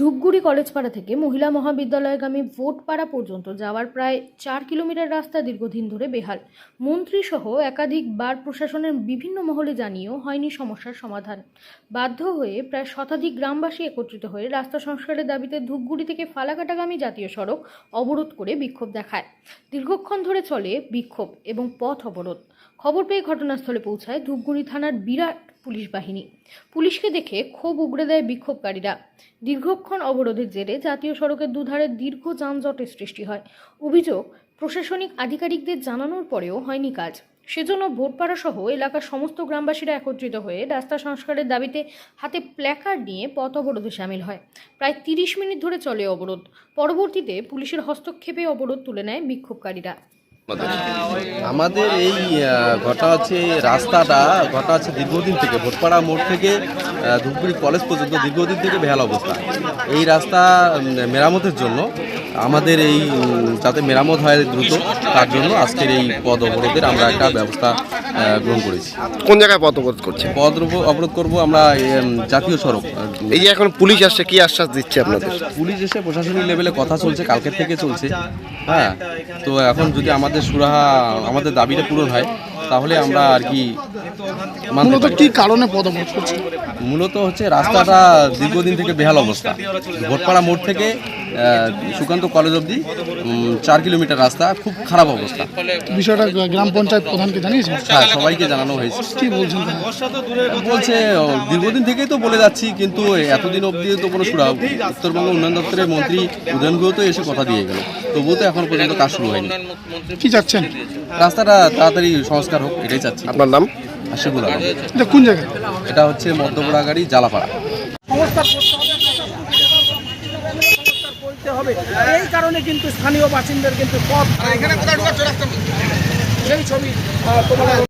ধূপগুড়ি কলেজপাড়া থেকে মহিলা মহাবিদ্যালয়গামী ভোটপাড়া পর্যন্ত যাওয়ার প্রায় চার কিলোমিটার রাস্তা দীর্ঘদিন ধরে বেহাল। মন্ত্রী সহ একাধিক বার প্রশাসনের বিভিন্ন মহলে জানিয়েও হয়নি সমস্যার সমাধান। বাধ্য হয়ে প্রায় শতাধিক গ্রামবাসী একত্রিত হয়ে রাস্তা সংস্কারের দাবিতে ধূপগুড়ি থেকে ফালাকাটাগামী জাতীয় সড়ক অবরোধ করে বিক্ষোভ দেখায়। দীর্ঘক্ষণ ধরে চলে বিক্ষোভ এবং পথ অবরোধ। খবর পেয়ে ঘটনাস্থলে পৌঁছায় ধূপগুড়ি থানার বিরাট পুলিশ বাহিনী। পুলিশকে দেখে ক্ষোভ উগড়ে দেয় বিক্ষোভকারীরা। দীর্ঘক্ষণ অবরোধের জেরে জাতীয় সড়কের দুধারে দীর্ঘ যানজটের সৃষ্টি হয়। অভিযোগ, প্রশাসনিক আধিকারিকদের জানানোর পরেও হয়নি কাজ। সেজন্য ভোটপাড়া সহ এলাকার সমস্ত গ্রামবাসীরা একত্রিত হয়ে রাস্তা সংস্কারের দাবিতে হাতে প্ল্যাকার্ড নিয়ে পথ অবরোধে সামিল হয়। প্রায় তিরিশ মিনিট ধরে চলে অবরোধ। পরবর্তীতে পুলিশের হস্তক্ষেপে অবরোধ তুলে নেয় বিক্ষোভকারীরা। আমাদের এই ঘটা ঘটনা হচ্ছে রাস্তাটা ঘটা হচ্ছে দীর্ঘদিন থেকে ভোটপাড়া মোড় থেকে ধূপগুড়ি কলেজ পর্যন্ত দীর্ঘদিন থেকে বেহাল অবস্থা। এই রাস্তা মেরামতের জন্য আমাদের এই যাতে মেরামত হয় দ্রুত তার জন্য আজকের এই পদ অবরোধের আমরা একটা ব্যবস্থা গ্রহণ করেছি। কোন জায়গায় পদ অবরোধ করছে? পদ অব- অবরোধ করব আমরা জাতীয় সড়ক। এই যে এখন পুলিশ আসছে কি আশ্বাস দিচ্ছে আপনাদের? পুলিশ এসে প্রশাসনিক লেভেলে কথা চলছে কালকের থেকে চলছে। হ্যাঁ তো এখন যদি আমাদের সুরাহা আমাদের দাবিটা পূরণ হয় তাহলে আমরা আর কি মূলত। কি কারণে পদমত করছে মূলত হচ্ছে রাস্তাটা দীর্ঘদিন থেকে বেহাল অবস্থা। ভোটপাড়া মোড় থেকে সুকান্ত কলেজ অবধি চার কিলোমিটার রাস্তা খুব খারাপ অবস্থা। বিষয়টা গ্রাম পঞ্চায়েত প্রধানকে জানিয়েছেন? হ্যাঁ সবাইকে জানানো হয়েছে। কি বলছেন বলছে দীর্ঘদিন থেকেই তো বলে যাচ্ছি কিন্তু এতদিন অবধি তো কোনো সুরা উত্তরবঙ্গ উন্নয়ন দপ্তরের মন্ত্রী উদয়ন গুহ তো এসে কথা দিয়ে গেল। তবুও তো এখন পর্যন্ত কাজ শুরু হয়নি। কি চাচ্ছেন? রাস্তাটা তাড়াতাড়ি সংস্কার হোক এটাই চাচ্ছি। আপনার নাম? আশিকুল আলম এটা কোন জায়গায়? এটা হচ্ছে মধ্যপড়াগাড়ি জালাপাড়া বলতে হবে এই কারণে কিন্তু স্থানীয় বাসিন্দার কিন্তু পথ সেই ছবি তোমার